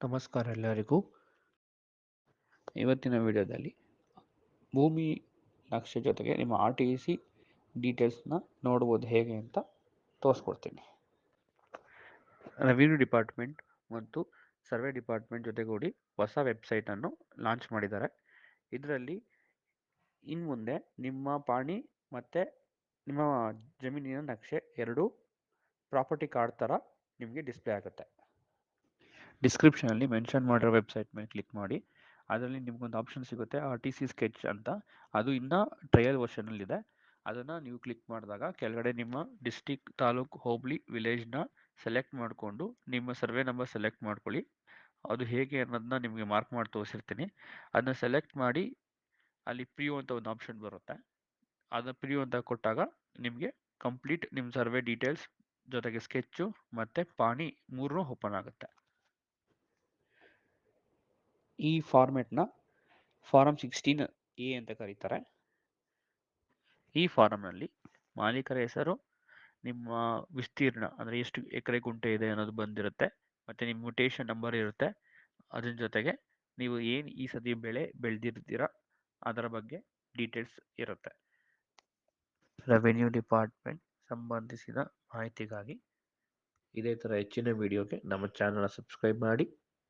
ನಮಸ್ಕಾರ ಎಲ್ಲರಿಗೂ. ಇವತ್ತಿನ ವಿಡಿಯೋದಲ್ಲಿ ಭೂಮಿ ನಕ್ಷೆ ಜೊತೆಗೆ ನಿಮ್ಮ ಆರ್ ಟಿ ಸಿ ಡೀಟೇಲ್ಸ್ನ ನೋಡ್ಬೋದು ಹೇಗೆ ಅಂತ ತೋರಿಸ್ಕೊಡ್ತೀನಿ. ರೆವಿನ್ಯೂ ಡಿಪಾರ್ಟ್ಮೆಂಟ್ ಮತ್ತು ಸರ್ವೆ ಡಿಪಾರ್ಟ್ಮೆಂಟ್ ಜೊತೆಗೂಡಿ ಹೊಸ ವೆಬ್ಸೈಟನ್ನು ಲಾಂಚ್ ಮಾಡಿದ್ದಾರೆ. ಇದರಲ್ಲಿ ಇನ್ನು ಮುಂದೆ ನಿಮ್ಮ ಪಾಣಿ ಮತ್ತು ನಿಮ್ಮ ಜಮೀನಿನ ನಕ್ಷೆ ಎರಡೂ ಪ್ರಾಪರ್ಟಿ ಕಾರ್ಡ್ ಥರ ನಿಮಗೆ ಡಿಸ್ಪ್ಲೇ ಆಗುತ್ತೆ. ಡಿಸ್ಕ್ರಿಪ್ಷನಲ್ಲಿ ಮೆನ್ಷನ್ ಮಾಡಿರೋ ವೆಬ್ಸೈಟ್ ಮೇಲೆ ಕ್ಲಿಕ್ ಮಾಡಿ. ಅದರಲ್ಲಿ ನಿಮ್ಗೊಂದು ಆಪ್ಷನ್ ಸಿಗುತ್ತೆ ಆರ್ ಟಿ ಸಿ ಸ್ಕೆಚ್ ಅಂತ. ಅದು ಇನ್ನೂ ಟ್ರಯಲ್ ವರ್ಷನಲ್ಲಿದೆ ಅದನ್ನು ನೀವು ಕ್ಲಿಕ್ ಮಾಡಿದಾಗ ಕೆಳಗಡೆ ನಿಮ್ಮ ಡಿಸ್ಟಿಕ್ ತಾಲೂಕು ಹೋಬಳಿ ವಿಲೇಜ್ನ ಸೆಲೆಕ್ಟ್ ಮಾಡಿಕೊಂಡು ನಿಮ್ಮ ಸರ್ವೆ ನಂಬರ್ ಸೆಲೆಕ್ಟ್ ಮಾಡ್ಕೊಳ್ಳಿ. ಅದು ಹೇಗೆ ಅನ್ನೋದನ್ನ ನಿಮಗೆ ಮಾರ್ಕ್ ಮಾಡಿ ತೋರಿಸಿರ್ತೀನಿ. ಅದನ್ನ ಸೆಲೆಕ್ಟ್ ಮಾಡಿ ಅಲ್ಲಿ ಪ್ರಿಯು ಅಂತ ಒಂದು ಆಪ್ಷನ್ ಬರುತ್ತೆ. ಅದನ್ನ ಪ್ರಿಯು ಅಂತ ಕೊಟ್ಟಾಗ ನಿಮಗೆ ಕಂಪ್ಲೀಟ್ ನಿಮ್ಮ ಸರ್ವೆ ಡೀಟೇಲ್ಸ್ ಜೊತೆಗೆ ಸ್ಕೆಚ್ಚು ಮತ್ತು ಪಾಣಿ ಮೂರೂ ಓಪನ್ ಆಗುತ್ತೆ. ಈ ಫಾರ್ಮೆಟ್ನ ಫಾರಂ ಸಿಕ್ಸ್ಟೀನ್ ಎ ಅಂತ ಕರೀತಾರೆ. ಈ ಫಾರಮ್ನಲ್ಲಿ ಮಾಲೀಕರ ಹೆಸರು, ನಿಮ್ಮ ವಿಸ್ತೀರ್ಣ, ಅಂದರೆ ಎಷ್ಟು ಎಕರೆ ಗುಂಟೆ ಇದೆ ಅನ್ನೋದು ಬಂದಿರುತ್ತೆ, ಮತ್ತು ನಿಮ್ಮ ಮ್ಯುಟೇಷನ್ ನಂಬರ್ ಇರುತ್ತೆ. ಅದ್ರ ಜೊತೆಗೆ ನೀವು ಏನು ಈ ಸತಿ ಬೆಳೆ ಬೆಳೆದಿರ್ತೀರ, ಅದರ ಬಗ್ಗೆ ಡೀಟೇಲ್ಸ್ ಇರುತ್ತೆ. ರೆವೆನ್ಯೂ ಡಿಪಾರ್ಟ್ಮೆಂಟ್ ಸಂಬಂಧಿಸಿದ ಮಾಹಿತಿಗಾಗಿ ಇದೇ ಥರ ಹೆಚ್ಚಿನ ವಿಡಿಯೋಗೆ ನಮ್ಮ ಚಾನಲ್ನ ಸಬ್ಸ್ಕ್ರೈಬ್ ಮಾಡಿ.